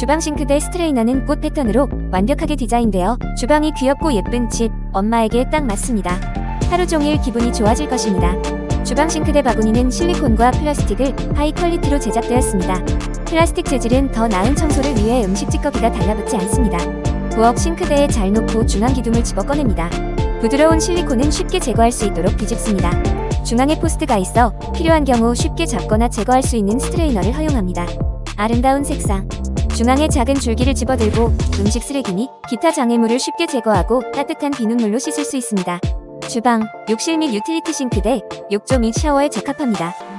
주방 싱크대 스트레이너는 꽃 패턴으로 완벽하게 디자인되어 주방이 귀엽고 예쁜 집, 엄마에게 딱 맞습니다. 하루 종일 기분이 좋아질 것입니다. 주방 싱크대 바구니는 실리콘과 플라스틱을 하이 퀄리티로 제작되었습니다. 플라스틱 재질은 더 나은 청소를 위해 음식 찌꺼기가 달라붙지 않습니다. 부엌 싱크대에 잘 놓고 중앙 기둥을 집어 꺼냅니다. 부드러운 실리콘은 쉽게 제거할 수 있도록 뒤집습니다. 중앙에 포스트가 있어 필요한 경우 쉽게 잡거나 제거할 수 있는 스트레이너를 허용합니다. 아름다운 색상. 중앙에 작은 줄기를 집어들고 음식 쓰레기 및 기타 장애물을 쉽게 제거하고 따뜻한 비눗물로 씻을 수 있습니다. 주방, 욕실 및 유틸리티 싱크대, 욕조 및 샤워에 적합합니다.